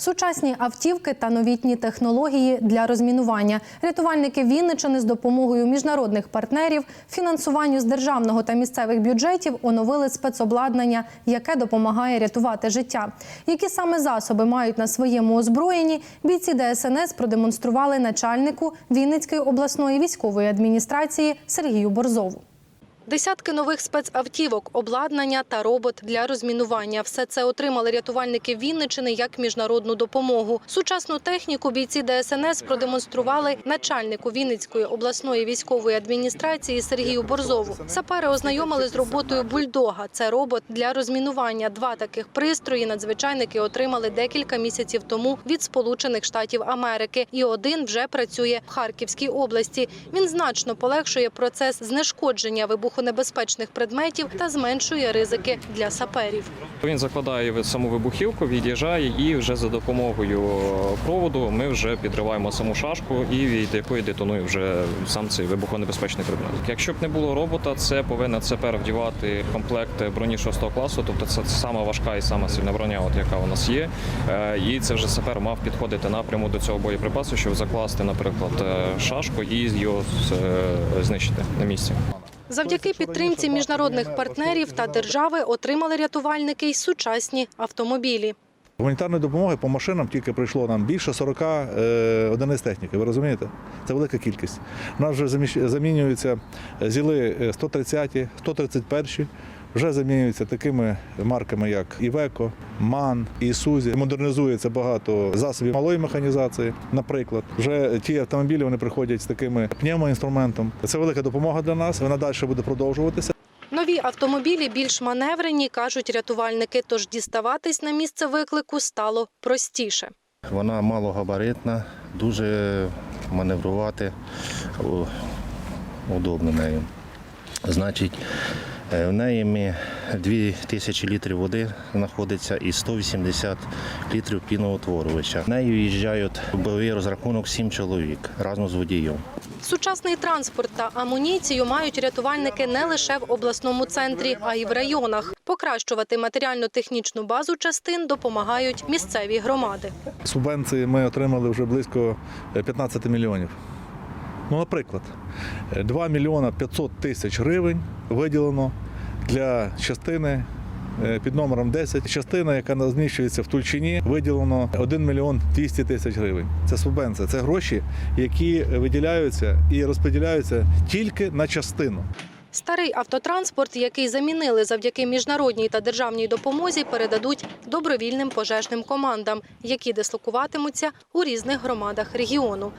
Сучасні автівки та новітні технології для розмінування. Рятувальники Вінничини з допомогою міжнародних партнерів, фінансуванню з державного та місцевих бюджетів оновили спецобладнання, яке допомагає рятувати життя. Які саме засоби мають на своєму озброєнні, бійці ДСНС продемонстрували начальнику Вінницької обласної військової адміністрації Сергію Борзову. Десятки нових спецавтівок, обладнання та робот для розмінування. Все це отримали рятувальники Вінничини як міжнародну допомогу. Сучасну техніку бійці ДСНС продемонстрували начальнику Вінницької обласної військової адміністрації Сергію Борзову. Сапери ознайомили з роботою бульдога. Це робот для розмінування. Два таких пристрої надзвичайники отримали декілька місяців тому від Сполучених Штатів Америки. І один вже працює в Харківській області. Він значно полегшує процес знешкодження вибухонебезпечних предметів та зменшує ризики для саперів. Він закладає саму вибухівку, від'їжджає, і вже за допомогою проводу ми вже підриваємо саму шашку, і від якої детонує вже сам цей вибухонебезпечний предмет. Якщо б не було робота, це повинен цепер вдівати комплект броні 6 класу, тобто це сама важка і сама сильна броня, от яка у нас є. Е, І це вже сапер мав підходити напряму до цього боєприпасу, щоб закласти, наприклад, е, шашку і його е, знищити на місці. Завдяки підтримці міжнародних партнерів та держави отримали рятувальники й сучасні автомобілі. Гуманітарної допомоги по машинам тільки прийшло нам більше 40 е, одиниць техніки. Ви розумієте? Це велика кількість. У нас вже замінюються зіли е, 130, 131. Вже замінюються такими марками, як Івеко, Ман, Ісузі. Модернізується багато засобів малої механізації. Наприклад, вже ті автомобілі вони приходять з такими пневмоінструментом. Це велика допомога для нас. Вона далі буде продовжуватися. Нові автомобілі більш маневрені, кажуть рятувальники, тож діставатись на місце виклику стало простіше. Вона малогабаритна, дуже маневрувати удобно нею. Значить, в неї ми 2000 літрів води знаходиться і 180 літрів піноутворювача. В нею їжджають бойовий розрахунок 7 чоловік разом з водієм. Сучасний транспорт та амуніцію мають рятувальники не лише в обласному центрі, а й в районах. Покращувати матеріально-технічну базу частин допомагають місцеві громади. Субвенції ми отримали вже близько е, 15 мільйонів. Ну, наприклад, е, 2 мільйона 500 тисяч гривень виділено для частини е, під номером 10. Частина, яка розміщується в Тульчині, виділено 1 мільйон 200 тисяч гривень. Це субвенція, це гроші, які виділяються і розподіляються тільки на частину. Старий автотранспорт, який замінили завдяки міжнародній та державній допомозі, передадуть добровільним пожежним командам, які дислокуватимуться у різних громадах регіону.